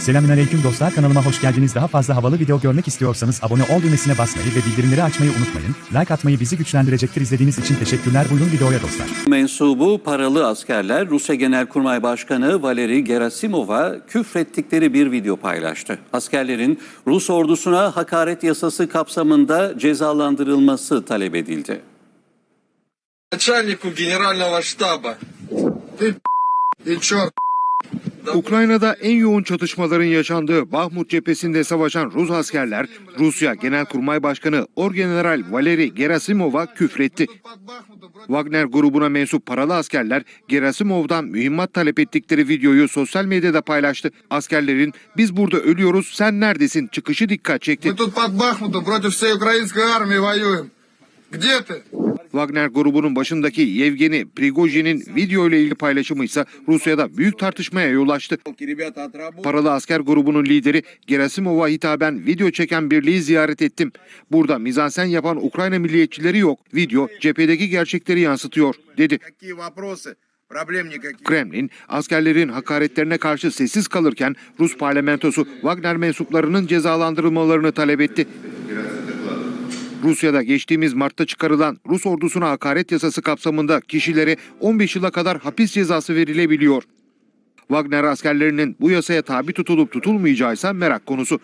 Selamünaleyküm dostlar kanalıma hoş geldiniz. Daha fazla havalı video görmek istiyorsanız abone ol düğmesine basmayı ve bildirimleri açmayı unutmayın. Like atmayı bizi güçlendirecektir. İzlediğiniz için teşekkürler. Buyurun videoya dostlar. Mensubu paralı askerler Rusya Genelkurmay Başkanı Valeri Gerasimov'a küfrettikleri bir video paylaştı. Askerlerin Rus ordusuna hakaret yasası kapsamında cezalandırılması talep edildi. начальнику генерального штаба. Ты и черт. Ukrayna'da en yoğun çatışmaların yaşandığı Bahmut cephesinde savaşan Rus askerler, Rusya Genelkurmay Başkanı Orgeneral Valeri Gerasimov'a küfretti. Wagner grubuna mensup paralı askerler Gerasimov'dan mühimmat talep ettikleri videoyu sosyal medyada paylaştı. Askerlerin biz burada ölüyoruz sen neredesin çıkışı dikkat çekti. Мы тут под Бахмутом против всей украинской армии воюем. Где ты? Wagner grubunun başındaki Yevgeni Prigojin'in video ile ilgili paylaşımı ise Rusya'da büyük tartışmaya yol açtı. Paralı asker grubunun lideri Gerasimov'a hitaben video çeken birliği ziyaret ettim. Burada mizansen yapan Ukrayna milliyetçileri yok. Video cephedeki gerçekleri yansıtıyor dedi. Kremlin, askerlerin hakaretlerine karşı sessiz kalırken Rus parlamentosu Wagner mensuplarının cezalandırılmalarını talep etti. Rusya'da geçtiğimiz Mart'ta çıkarılan Rus ordusuna hakaret yasası kapsamında kişilere 15 yıla kadar hapis cezası verilebiliyor. Wagner askerlerinin bu yasaya tabi tutulup tutulmayacağı ise merak konusu.